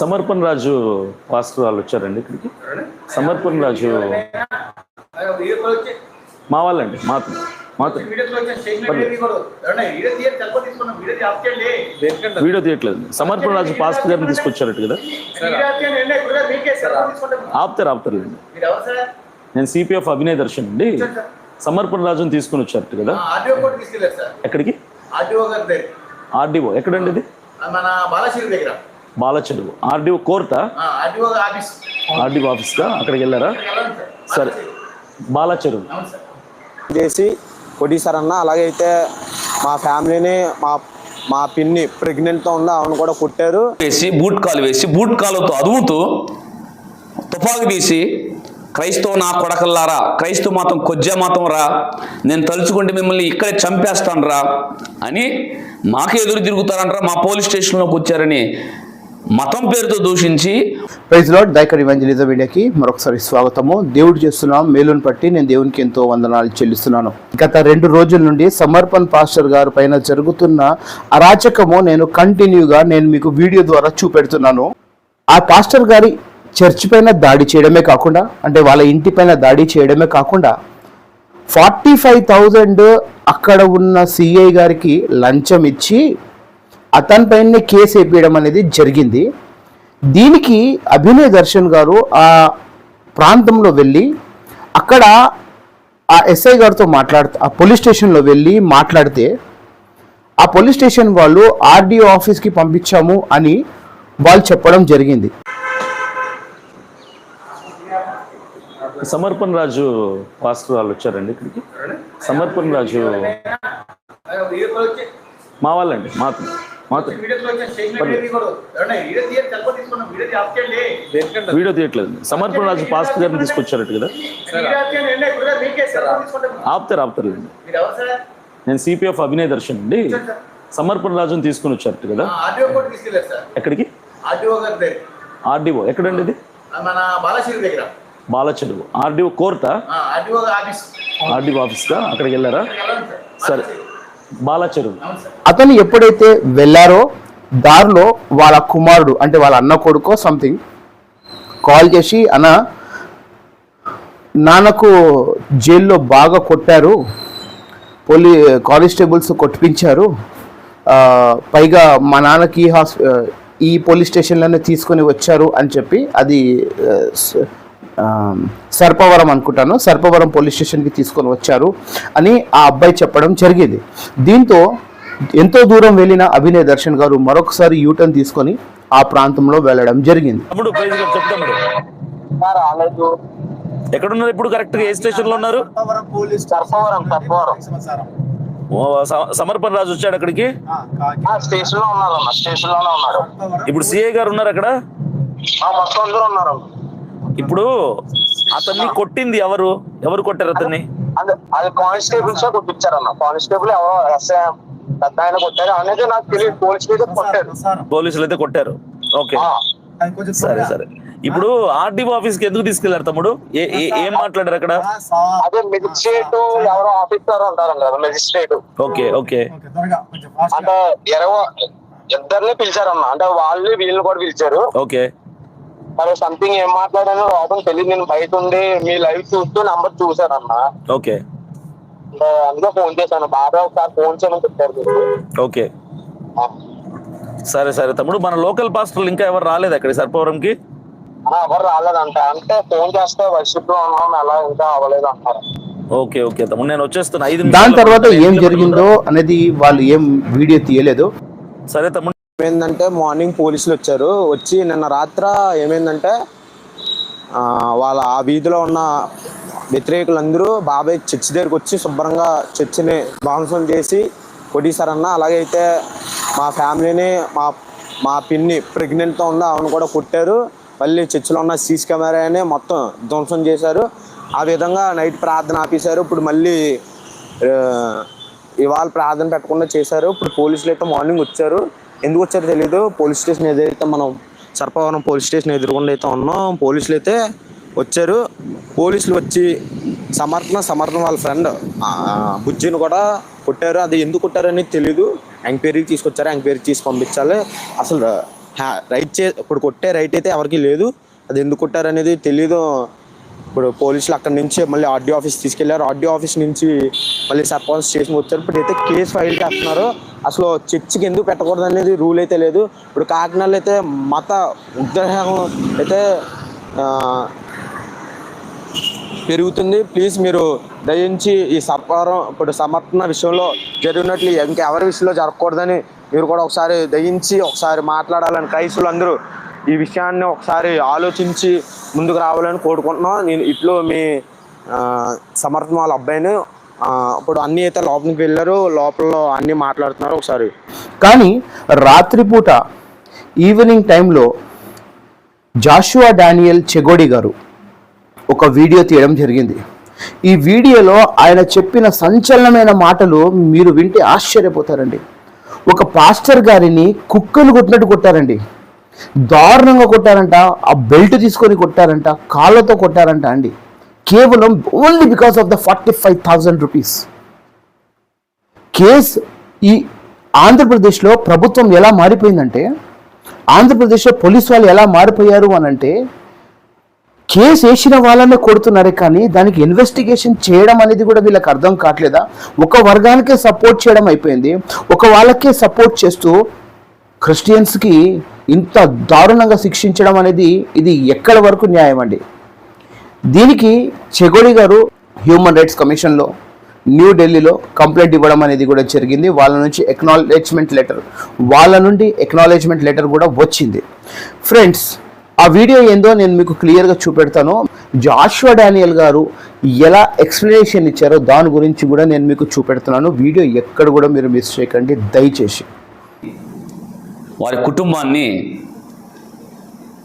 సమర్పణ రాజు పాస్టర్ వాళ్ళు వచ్చారండి ఇక్కడికి. సమర్పణ రాజు మా వాళ్ళండి మాతో మాతో వీడియో తీయట్లేదు. సమర్పణ రాజు పాస్టర్ గారిని తీసుకొచ్చారట కదా. ఆపుతారు ఆపుతారులేండి. నేను సిపిఎఫ్ అభినయ్ దర్శన్ అండి. సమర్పణ రాజుని తీసుకుని వచ్చారట కదా. ఎక్కడికి? ఆర్డీఓ ఎక్కడండి ఇది? మన బాలశ్రీ దగ్గర. Balacheruvu RDO కోర్టా? RDO office. RDO ఆఫీస్గా అక్కడికి వెళ్ళారా? సార్. బాలచెరువు అవును సార్. చేసి కొట్టేశారన్న అలాగైతే మా ఫ్యామిలీని మా మా పిన్ని ప్రెగ్నెంట్తో ఉందో ఆమెను కూడా కొట్టారు. వేసి బూట్ కాలు వేసి బూట్ కాలుతో అదుముతూ తుపాకు తీసి క్రైస్తవ నా కొడకల్లారా క్రైస్తవ మాతం కొజ్జా మాతం రా నేను తలుచుకుంటే మిమ్మల్ని ఇక్కడే చంపేస్తాను రా అని మాకే ఎదురు తిరుగుతారంటారా మా పోలీస్ స్టేషన్లోకి వచ్చారని మతం పేరుతో దూషించి ప్రైజ్ దైకర్ ఇవాంజలిజం మీడియాకి మరొకసారి స్వాగతము. దేవుడు చేస్తున్నాం మేలును పట్టి నేను దేవునికి ఎంతో వందనాలు చెల్లిస్తున్నాను. గత రెండు రోజుల నుండి సమర్పణ్ పాస్టర్ గారు పైన జరుగుతున్న అరాచకము నేను కంటిన్యూగా నేను మీకు వీడియో ద్వారా చూపెడుతున్నాను. ఆ పాస్టర్ గారి చర్చ్ పైన దాడి చేయడమే కాకుండా అంటే వాళ్ళ ఇంటి పైన దాడి చేయడమే కాకుండా ఫార్టీ ఫైవ్ థౌజండ్ అక్కడ ఉన్న సిఐ గారికి లంచం ఇచ్చి అతని పైన కేసు వేయడం అనేది జరిగింది. దీనికి అభినయ్ దర్శన్ గారు ఆ ప్రాంతంలో వెళ్ళి అక్కడ ఆ ఎస్ఐ గారితో మాట్లాడుతూ ఆ పోలీస్ స్టేషన్లో వెళ్ళి మాట్లాడితే ఆ పోలీస్ స్టేషన్ వాళ్ళు ఆర్డీఓ ఆఫీస్కి పంపించాము అని వాళ్ళు చెప్పడం జరిగింది. సమర్పణ రాజు పాస్టర్ వాళ్ళు వచ్చారండి ఇక్కడికి. సమర్పణ రాజు మా వాళ్ళండి మాతో మాతో వీడియో తీయట్లేదు. సమర్పణ రాజు పాస్టర్ గారిని తీసుకొచ్చారట కదా. ఆపుతారు ఆపుతారులేండి నేను సిపిఎఫ్ అభినయ్ దర్శన్ అండి. సమర్పణ రాజుని తీసుకుని వచ్చారట కదా. ఎక్కడికి? ఆర్డీఓ ఎక్కడండి ఇది? మన బాలశ్రీ దగ్గర. Balacheruvu RDO కోర్టా? RDO office. RDO ఆఫీస్గా అక్కడికి వెళ్ళారా? సార్. బాలచెరువు అతను ఎప్పుడైతే వెళ్ళారో దారిలో వాళ్ళ కుమారుడు అంటే వాళ్ళ అన్న కొడుకో సంథింగ్ కాల్ చేసి అన్న నాన్నకు జైల్లో బాగా కొట్టారు పోలీ కానిస్టేబుల్స్ కొట్టిపించారు ఆ, పైగా మా నాన్నకి ఈ హాస్ ఈ పోలీస్ స్టేషన్లోనే తీసుకొని వచ్చారు అని చెప్పి అది సర్పవరం అనుకుంటాను. సర్పవరం పోలీస్ స్టేషన్కి తీసుకొని వచ్చారు అని ఆ అబ్బాయి చెప్పడం జరిగింది. దీంతో ఎంతో దూరం వెళ్ళిన అభినయ్ దర్శన్ గారు మరొకసారి యూటర్న్ తీసుకొని ఆ ప్రాంతంలో వెళ్ళడం జరిగింది. ఎక్కడ ఉన్నారు ఇప్పుడు కరెక్ట్గా ఏ స్టేషన్లో ఉన్నారు? సర్పవరం సర్పవరం ఓ, స- సమర్పణ రాజు వచ్చాడు అక్కడికి? స్టేషన్లో ఉన్నారు అన్న స్టేషన్లోనే ఉన్నారు. ఇప్పుడు సిఐ గారు ఉన్నారు అక్కడ? ఆ, మొత్తం అందరూ ఉన్నారు. ఇప్పుడు అతన్ని కొట్టింది ఎవరు? ఎవరు కొట్టారు అతన్ని? అదే అది కానిస్టేబుల్స్ కొట్టించారన్న. కానిస్టేబుల్ ఎవరో ఎస్ఐ పెద్ద ఆయన కొట్టారు. అనేది నాకు తెలియదు పోలీస్ మీద కొట్టారు. పోలీసులు అయితే కొట్టారు. ఓకే. ఆ, సరే సరే. ఇప్పుడు ఆర్డీఓ ఆఫీస్కి ఎందుకు తీసుకెళ్ళారు తమ్ముడు? ఏ ఏ- ఏం మాట్లాడారు అక్కడ? అదే మెజిస్ట్రేట్ ఎవరో ఆఫీసర్ అంటారు కదా మెజిస్ట్రేట్. Okay okay. అంటే ఇరవై ఇద్దరిని పిలిచారన్న. అంటే వాళ్ళు వీళ్ళని కూడా పిలిచారు. ఓకే. మరి సంథింగ్ ఏం మాట్లాడానో లోపల తెలియదు. నేను బయట ఉండి మీ లైవ్ చూస్తూ నంబర్ చూసానన్న ఓకే. అంటే అందుకే ఫోన్ చేశాను. బాగా ఒకసారి ఫోన్ చేయమని చెప్పారు. ఓకే. సరే సరే తమ్ముడు మన లోకల్ పాస్టర్లు ఇంకా ఎవరు రాలేదు అక్కడ సర్పవరంకి? ఆ, ఎవరు రాలేదంట. అంటే ఫోన్ చేస్తే వర్షిప్లో ఉన్నాం. ఎలా ఇంకా అవ్వలేదు అంటారు. ఓకే ఓకే తమ్ముడు. నేను వచ్చేస్తున్నా. ఐదు దాని తర్వాత. ఏం జరిగిందో అనేది వాళ్ళు ఏం వీడియో తీయలేదు. సరే తమ్ముడు. ఏమైందంటే మార్నింగ్ పోలీసులు వచ్చారు. వచ్చి నిన్న రాత్ర ఏమైందంటే వాళ్ళ ఆ వీధిలో ఉన్న వ్యతిరేకులందరూ బాబాయ్ చర్చి దగ్గరికి వచ్చి శుభ్రంగా చర్చిని ధ్వంసం చేసి కొట్టేశారన్న. అలాగైతే మా ఫ్యామిలీని మా మా పిన్ని ప్రెగ్నెంట్తో ఉంది ఆమెను కూడా కొట్టారు. మళ్ళీ చర్చిలో ఉన్న సీసీ కెమెరాని మొత్తం ధ్వంసం చేశారు. ఆ విధంగా నైట్ ప్రార్థన ఆపేశారు. ఇప్పుడు మళ్ళీ ఇవాళ ప్రార్థన పెట్టకుండా చేశారు. ఇప్పుడు పోలీసులు అయితే మార్నింగ్ వచ్చారు. ఎందుకు వచ్చారో తెలియదు పోలీస్ స్టేషన్ ఏదైతే మనం సర్పవరం పోలీస్ స్టేషన్ ఎదురుకుండా అయితే ఉన్నాం. పోలీసులు అయితే వచ్చారు. పోలీసులు వచ్చి సమర్థన సమర్థన వాళ్ళ ఫ్రెండ్ బుజ్జిని కూడా కొట్టారు. అది ఎందుకు కొట్టారని తెలియదు ఎంక్వైరీకి తీసుకొచ్చారు. ఎంక్వైరీకి తీసి పంపించాలి. అసలు హ్యా- రైట్ చే ఇప్పుడు కొట్టే రైట్ అయితే ఎవరికి లేదు. అది ఎందుకు కొట్టారనేది తెలియదు ఇప్పుడు పోలీసులు అక్కడ నుంచి మళ్ళీ ఆర్డీఓ ఆఫీస్ తీసుకెళ్ళారు. ఆర్డీఓ ఆఫీస్ నుంచి మళ్ళీ సర్పంచ్ స్టేషన్ వచ్చారు. ఇప్పుడు అయితే కేసు ఫైల్ చేస్తున్నారు. అసలు చర్చికి ఎందుకు పెట్టకూడదు అనేది రూల్ అయితే లేదు. ఇప్పుడు కాకినాడలో అయితే మత ఉగ్రహం అయితే పెరుగుతుంది. ప్లీజ్ మీరు దయించి ఈ సర్పారం ఇప్పుడు సమర్పణ విషయంలో జరిగినట్లు ఇంకెవరి విషయంలో జరగకూడదని మీరు కూడా ఒకసారి దయించి ఒకసారి మాట్లాడాలని క్రైస్తులు అందరూ ఈ విషయాన్ని ఒకసారి ఆలోచించి ముందుకు రావాలని కోరుకుంటున్నాం. నేను ఇట్లో మీ సమర్థం వాళ్ళ అబ్బాయిని అప్పుడు అన్ని అయితే లోపలికి వెళ్ళారు లోపల అన్ని మాట్లాడుతున్నారు ఒకసారి. కానీ రాత్రిపూట ఈవినింగ్ టైంలో జాషువా డానియల్ చెగోడి గారు ఒక వీడియో తీయడం జరిగింది. ఈ వీడియోలో ఆయన చెప్పిన సంచలనమైన మాటలు మీరు వింటే ఆశ్చర్యపోతారండి. ఒక పాస్టర్ గారిని కుక్కలు కొట్టినట్టు కొట్టారండి. దారుణంగా కొట్టారంట ఆ బెల్ట్ తీసుకొని కొట్టారంట కాళ్ళతో కొట్టారంట అండి. కేవలం only because of the forty five thousand rupees case ఈ ఆంధ్రప్రదేశ్లో ప్రభుత్వం ఎలా మారిపోయిందంటే ఆంధ్రప్రదేశ్లో పోలీస్ వాళ్ళు ఎలా మారిపోయారు అని అంటే కేసు వేసిన వాళ్ళనే కొడుతున్నారే కానీ దానికి ఇన్వెస్టిగేషన్ చేయడం అనేది కూడా వీళ్ళకి అర్థం కావట్లేదా? ఒక వర్గానికే సపోర్ట్ చేయడం అయిపోయింది. ఒక వాళ్ళకే సపోర్ట్ చేస్తూ క్రిస్టియన్స్కి ఇంత దారుణంగా శిక్షించడం అనేది ఇది ఎక్కడి వరకు న్యాయం అండి? దీనికి చెగోడి గారు హ్యూమన్ రైట్స్ కమిషన్లో న్యూఢిల్లీలో కంప్లైంట్ ఇవ్వడం అనేది కూడా జరిగింది. వాళ్ళ నుంచి ఎక్నాలెడ్జ్మెంట్ లెటర్ వాళ్ళ నుండి ఎక్నాలెడ్జ్మెంట్ లెటర్ కూడా వచ్చింది. ఫ్రెండ్స్ ఆ వీడియో ఏందో నేను మీకు క్లియర్గా చూపెడతాను. జాషువా డానియల్ గారు ఎలా ఎక్స్ప్లెనేషన్ ఇచ్చారో దాని గురించి కూడా నేను మీకు చూపెడుతున్నాను. వీడియో ఎక్కడ కూడా మీరు మిస్ చేయకండి. దయచేసి. వారి కుటుంబాన్ని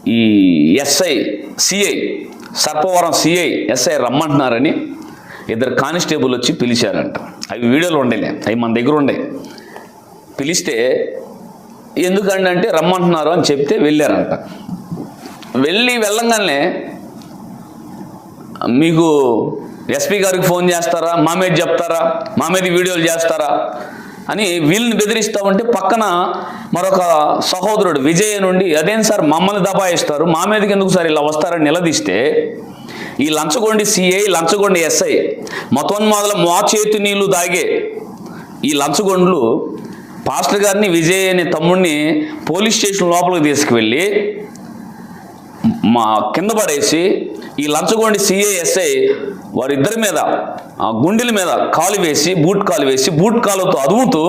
ఈ SI CI Sarpavaram CI SI రమ్మంటున్నారని ఇద్దరు కానిస్టేబుల్ వచ్చి పిలిచారంట. అవి వీడియోలు ఉండేలే అవి మన దగ్గర ఉండే. పిలిస్తే ఎందుకండి అంటే రమ్మంటున్నారు అని చెప్తే వెళ్ళారంట. వెళ్ళి వెళ్ళంగానే మీకు ఎస్పీ గారికి ఫోన్ చేస్తారా? మా మీద చెప్తారా? మా మీద వీడియోలు చేస్తారా? అని వీళ్ళని బెదిరిస్తా ఉంటే పక్కన మరొక సహోదరుడు విజయ నుండి అదేం సార్ మమ్మల్ని దబాయిస్తారు? మా మీదకి ఎందుకు సార్ ఇలా వస్తారని నిలదీస్తే? ఈ లంచగొండి సిఐ లంచగొండి ఎస్ఐ. మతోన్మాదుల మా చేతి నీళ్ళు దాగే ఈ లంచగొండ్లు పాస్టర్ గారిని విజయ్ అనే తమ్ముడిని పోలీస్ స్టేషన్ లోపలికి తీసుకువెళ్ళి మా కింద పడేసి ఈ లంచగొండి సిఐఎస్ఐ వారిద్దరి మీద గుండెల మీద కాలు వేసి బూట్ కాలు వేసి బూట్ కాలుతో అదుముతూ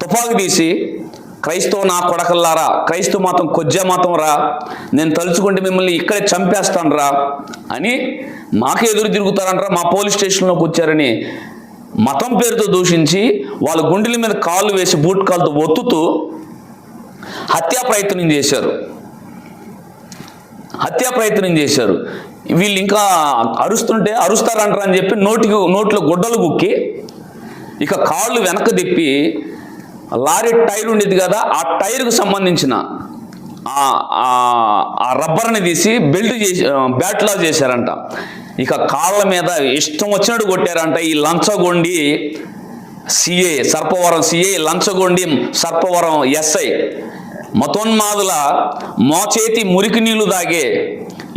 తుపాకు తీసి క్రైస్తవ నా కొడకల్లారా క్రైస్తవ మాతం కొజ్జా మాతం రా నేను తలుచుకుంటే మిమ్మల్ని ఇక్కడే చంపేస్తాను రా అని మాకే ఎదురు తిరుగుతారంటారా మా పోలీస్ స్టేషన్లోకి వచ్చారని మతం పేరుతో దూషించి వాళ్ళ గుండెల మీద కాళ్ళు వేసి బూట్ కాలుతో ఒత్తుతూ హత్యా ప్రయత్నం చేశారు. హత్యా ప్రయత్నం చేశారు. వీళ్ళు ఇంకా అరుస్తుంటే అరుస్తారంటారు అని చెప్పి నోటికి నోట్లో గుడ్డలు గుక్కి ఇక కాళ్ళు వెనక తిప్పి లారీ టైర్ ఉండేది కదా ఆ టైర్కు సంబంధించిన ఆ- ఆ రబ్బర్ని తీసి బెల్ట్ చేసి బ్యాట్లా చేశారంట. ఇక కాళ్ళ మీద ఇష్టం వచ్చినట్టు కొట్టారంట ఈ లంచగొండి సిఏ సర్పవరం సిఏ లంచగొండి సర్పవరం ఎస్ఐ. మతోన్మాదుల మోచేతి మురికి నీళ్ళు దాగే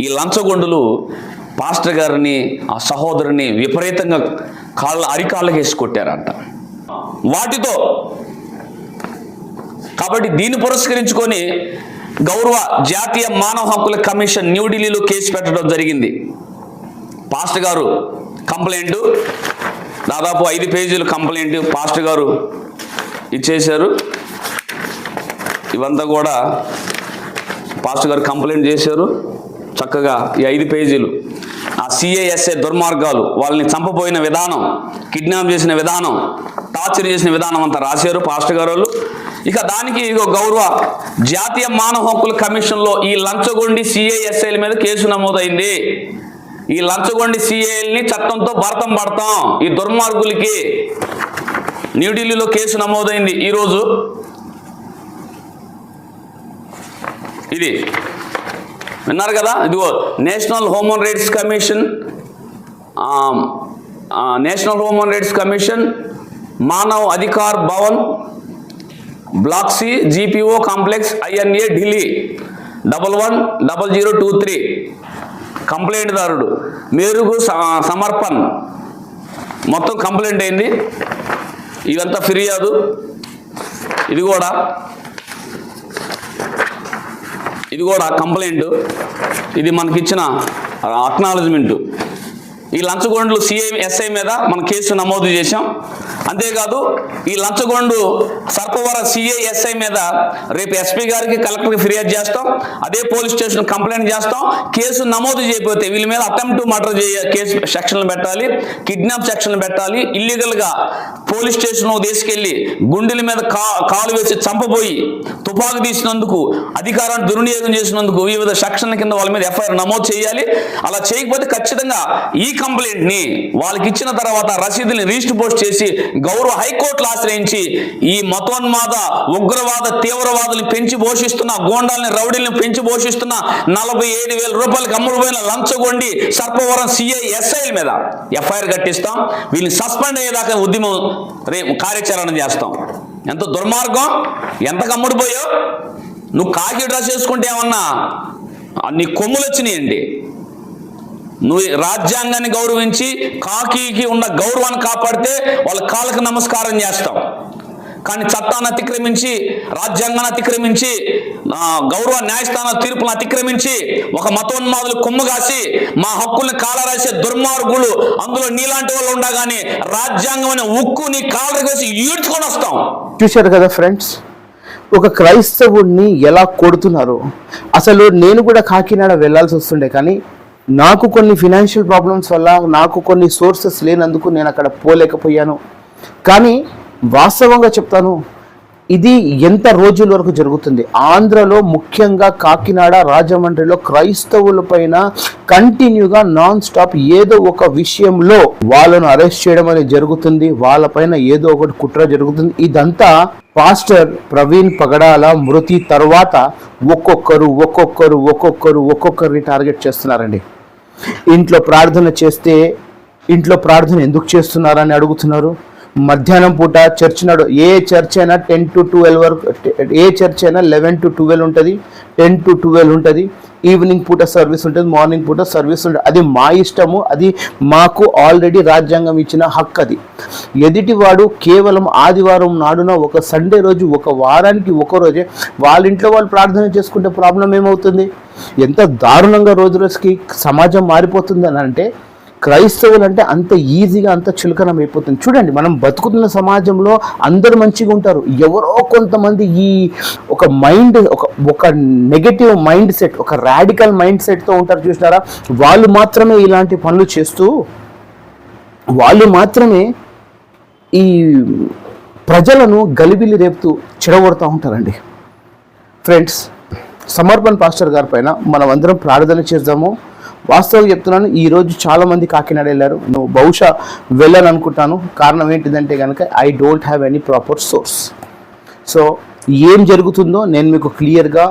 ఈ లంచగొండులు పాస్టర్ గారిని ఆ సహోదరుని విపరీతంగా కాళ్ళ అరికాళ్ళకి వేసి కొట్టారంట. వాటితో కాబట్టి దీన్ని పురస్కరించుకొని గౌరవ జాతీయ మానవ హక్కుల కమిషన్ న్యూఢిల్లీలో కేసు పెట్టడం జరిగింది. పాస్టర్ గారు కంప్లైంట్ దాదాపు ఐదు పేజీలు కంప్లైంట్ పాస్టర్ గారు ఇచ్చేశారు. ఇవంతా కూడా పాస్టర్ గారు కంప్లైంట్ చేశారు. చక్కగా ఈ ఐదు పేజీలు. ఆ సిఏఎస్ఏ దుర్మార్గాలు వాళ్ళని చంపబోయిన విధానం కిడ్నాప్ చేసిన విధానం టార్చర్ చేసిన విధానం అంతా రాశారు పాస్టర్ గారు ఇక దానికి ఇగో గౌరవ జాతీయ మానవ హక్కుల కమిషన్లో ఈ లంచగొండి సిఐఎస్ఐల మీద కేసు నమోదైంది. ఈ లంచగొండి సిఏఎల్ని చట్టంతో భరతం పడతాం. ఈ దుర్మార్గులకి న్యూఢిల్లీలో కేసు నమోదైంది. ఈరోజు ఇది. విన్నారు కదా? ఇదిగో national human rights commission national human rights commission Manav Adhikar Bhavan block C GPO complex INA Delhi double one double zero two three complaint దారుడు. మేరుగు స- సమర్పణ్. మొత్తం కంప్లైంట్ అయింది. ఇదంతా ఫిర్యాదు. ఇది కూడా ఇది కూడా కంప్లైంట్ ఇది మనకిచ్చిన అక్నాలజ్మెంట్ ఈ లంచగొండలు సిఐ ఎస్ఐ మీద మనం కేసు నమోదు చేశాం. అంతేకాదు ఈ లంచగొండు సర్పవర సిఐ ఎస్ఐ మీద రేపు ఎస్పీ గారికి కలెక్టర్కి ఫిర్యాదు చేస్తాం. అదే పోలీస్ స్టేషన్ కంప్లైంట్ చేస్తాం. కేసు నమోదు చేయకపోతే వీళ్ళ మీద అటెంప్ట్ మర్డర్ చేయ కేసు సెక్షన్లు పెట్టాలి. కిడ్నాప్ సెక్షన్లు పెట్టాలి. ఇల్లీగల్గా పోలీస్ స్టేషన్ తీసుకెళ్ళి గుండెల మీద కా కాలు వేసి చంపబోయి తుపాకు తీసినందుకు అధికారాన్ని దుర్వినియోగం చేసినందుకు వివిధ సెక్షన్ల కింద వాళ్ళ మీద ఎఫ్ఐఆర్ నమోదు చేయాలి. అలా చేయకపోతే ఖచ్చితంగా ఈ కంప్లైంట్ని వాళ్ళకి ఇచ్చిన తర్వాత రసీదుని రిజిస్టర్ పోస్ట్ చేసి గౌరవ హైకోర్టులు ఆశ్రయించి ఈ మతోన్మాద ఉగ్రవాద తీవ్రవాదుల్ని పెంచి పోషిస్తున్న గోండాల్ని రౌడీలను పెంచి పోషిస్తున్న నలభై ఏడు వేల రూపాయలకు అమ్ముడుపోయిన లంచగొండి సర్పవరం సిఐ ఎస్ఐల మీద ఎఫ్ఐఆర్ కట్టిస్తాం. వీళ్ళని సస్పెండ్ అయ్యేదాకా ఉద్యమం రే కార్యాచరణ చేస్తాం. ఎంత దుర్మార్గం? ఎంత కమ్ముడిపోయో? నువ్వు కాకి డ్రెస్ వేసుకుంటే ఏమన్నా? నీ కొమ్ములు వచ్చినాయండి. నువ్వు రాజ్యాంగాన్ని గౌరవించి కాకి ఉన్న గౌరవాన్ని కాపాడితే వాళ్ళ కాళ్ళకు నమస్కారం చేస్తాం. కానీ చట్టాన్ని అతిక్రమించి రాజ్యాంగాన్ని అతిక్రమించి గౌరవ న్యాయస్థాన తీర్పులను అతిక్రమించి ఒక మతోన్మాదులు కొమ్ముగాసి మా హక్కుల్ని కాలరాసే దుర్మార్గులు అందులో నీలాంటి వాళ్ళు ఉండగానే రాజ్యాంగం అనే ఉక్కు నీ కాలర వేసి ఈడ్చుకొని వస్తాం. చూశారు కదా ఫ్రెండ్స్? ఒక క్రైస్తవుడిని ఎలా కొడుతున్నారు? అసలు నేను కూడా కాకినాడ వెళ్ళాల్సి వస్తుండే కానీ నాకు కొన్ని ఫినాన్షియల్ ప్రాబ్లమ్స్ వల్ల నాకు కొన్ని సోర్సెస్ లేనందుకు నేను అక్కడ పోలేకపోయాను. కానీ వాస్తవంగా చెప్తాను ఇది ఎంత రోజుల వరకు జరుగుతుంది? ఆంధ్రలో ముఖ్యంగా కాకినాడ రాజమండ్రిలో క్రైస్తవుల పైన కంటిన్యూగా నాన్ స్టాప్ ఏదో ఒక విషయంలో వాళ్ళను అరెస్ట్ చేయడం అనేది జరుగుతుంది వాళ్ళపైన ఏదో ఒకటి కుట్ర జరుగుతుంది. ఇదంతా పాస్టర్ ప్రవీణ్ పగడాల మృతి తర్వాత ఒక్కొక్కరు ఒక్కొక్కరు ఒక్కొక్కరు ఒక్కొక్కరిని టార్గెట్ చేస్తున్నారండి. ఇంట్లో ప్రార్థన చేస్తే ఇంట్లో ప్రార్థన ఎందుకు చేస్తున్నారని అడుగుతున్నారు? మధ్యాహ్నం పూట చర్చ్ నడు ఏ చర్చ్ అయినా టెన్ టు ట్వెల్వ్ వరకు ఏ చర్చ్ అయినా లెవెన్ టు ట్వెల్వ్ ఉంటుంది టెన్ టు ట్వెల్వ్ ఉంటుంది ఈవినింగ్ పూట సర్వీస్ ఉంటుంది మార్నింగ్ పూట సర్వీస్ ఉంటుంది. అది మా ఇష్టము అది మాకు ఆల్రెడీ రాజ్యాంగం ఇచ్చిన హక్కు అది. ఎదుటివాడు కేవలం ఆదివారం నాడున ఒక సండే రోజు ఒక వారానికి ఒక రోజే వాళ్ళ ఇంట్లో వాళ్ళు ప్రార్థన చేసుకుంటే ప్రాబ్లం ఏమవుతుంది? ఎంత దారుణంగా రోజు రోజుకి సమాజం మారిపోతుంది అని అంటే క్రైస్తవులు అంటే అంత ఈజీగా అంత చులకనం అయిపోతుంది. చూడండి మనం బతుకుతున్న సమాజంలో అందరూ మంచిగా ఉంటారు. ఎవరో కొంతమంది ఈ ఒక మైండ్ ఒక ఒక నెగటివ్ మైండ్ సెట్ ఒక రాడికల్ మైండ్ సెట్తో ఉంటారు చూసినారా? వాళ్ళు మాత్రమే ఇలాంటి పనులు చేస్తూ వాళ్ళు మాత్రమే ఈ ప్రజలను గలిబిలి రేపుతూ చెడగొడుతూ ఉంటారండి. ఫ్రెండ్స్ సమర్పణ్ పాస్టర్ గారి పైన మనం అందరం ప్రార్థన చేద్దాము. వాస్తవం చెప్తున్నాను ఈరోజు చాలామంది కాకినాడ వెళ్ళారు. నువ్వు బహుశా వెళ్ళని అనుకుంటాను కారణం ఏంటిదంటే కనుక I don't have any proper source so ఏం జరుగుతుందో నేను మీకు క్లియర్గా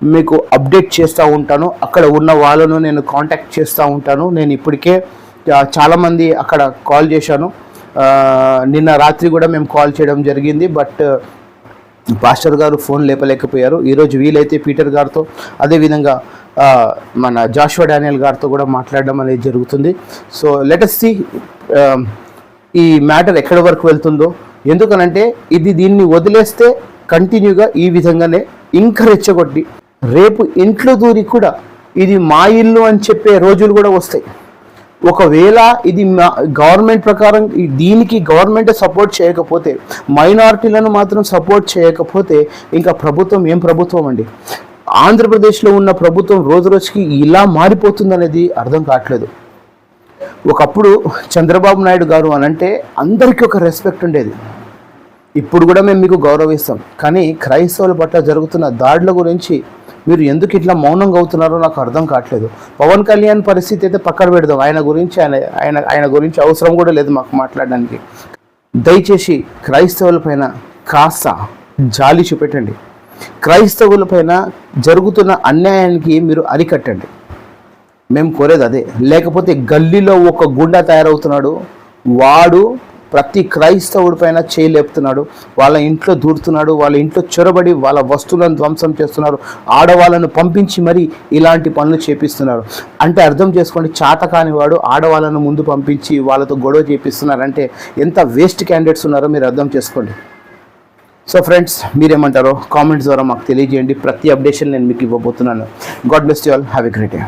మీకు అప్డేట్ చేస్తూ ఉంటాను. అక్కడ ఉన్న వాళ్ళను నేను కాంటాక్ట్ చేస్తూ ఉంటాను. నేను ఇప్పటికే చాలామంది అక్కడ కాల్ చేశాను. నిన్న రాత్రి కూడా మేము కాల్ చేయడం జరిగింది. బట్ పాస్టర్ గారు ఫోన్ లేపలేకపోయారు. ఈరోజు వీలైతే పీటర్ గారితో అదేవిధంగా మన జాషువా డానియల్ గారితో కూడా మాట్లాడడం అనేది జరుగుతుంది. సో లెటస్ సి um, ఈ మ్యాటర్ ఎక్కడి వరకు వెళ్తుందో. ఎందుకనంటే ఇది దీన్ని వదిలేస్తే కంటిన్యూగా ఈ విధంగానే ఇంకా రెచ్చగొట్టి రేపు ఇంట్లో దూరి కూడా ఇది మా ఇల్లు అని చెప్పే రోజులు కూడా వస్తాయి. ఒకవేళ ఇది గవర్నమెంట్ ప్రకారం ఈ- దీనికి గవర్నమెంట్ సపోర్ట్ చేయకపోతే మైనారిటీలను మాత్రం సపోర్ట్ చేయకపోతే ఇంకా ప్రభుత్వం ఏం ప్రభుత్వం అండి? ఆంధ్రప్రదేశ్లో ఉన్న ప్రభుత్వం రోజు రోజుకి ఇలా మారిపోతుందనేది అర్థం కావట్లేదు. ఒకప్పుడు చంద్రబాబు నాయుడు గారు అని అంటే అందరికీ ఒక రెస్పెక్ట్ ఉండేది. ఇప్పుడు కూడా మేము మీకు గౌరవిస్తాం. కానీ క్రైస్తవుల పట్ల జరుగుతున్న దాడుల గురించి మీరు ఎందుకు ఇట్లా మౌనంగా అవుతున్నారో నాకు అర్థం కావట్లేదు. పవన్ కళ్యాణ్ పరిస్థితి అయితే పక్కన పెడదాం. ఆయన గురించి ఆయన ఆయన ఆయన గురించి అవసరం కూడా లేదు మాకు మాట్లాడడానికి. దయచేసి క్రైస్తవుల పైన కాస్త జాలి చూపెట్టండి. క్రైస్తవుల పైన జరుగుతున్న అన్యాయానికి మీరు అరికట్టండి. మేము కోరేది అదే. లేకపోతే గల్లీలో ఒక గుండా తయారవుతున్నాడు. వాడు ప్రతి క్రైస్తవుడి పైన చేయి లేపుతున్నాడు. వాళ్ళ ఇంట్లో దూరుతున్నాడు. వాళ్ళ ఇంట్లో చొరబడి వాళ్ళ వస్తువులను ధ్వంసం చేస్తున్నారు ఆడవాళ్ళను పంపించి మరి ఇలాంటి పనులు చేపిస్తున్నారు. అంటే అర్థం చేసుకోండి చాత కాని వాడు ఆడవాళ్ళను ముందు పంపించి వాళ్ళతో గొడవ చేపిస్తున్నారంటే ఎంత వేస్ట్ క్యాండిడేట్స్ ఉన్నారో మీరు అర్థం చేసుకోండి. సో ఫ్రెండ్స్ మీరేమంటారో కామెంట్స్ ద్వారా మాకు తెలియజేయండి. ప్రతి అప్డేషన్ నేను మీకు ఇవ్వబోతున్నాను. God bless you all have a great day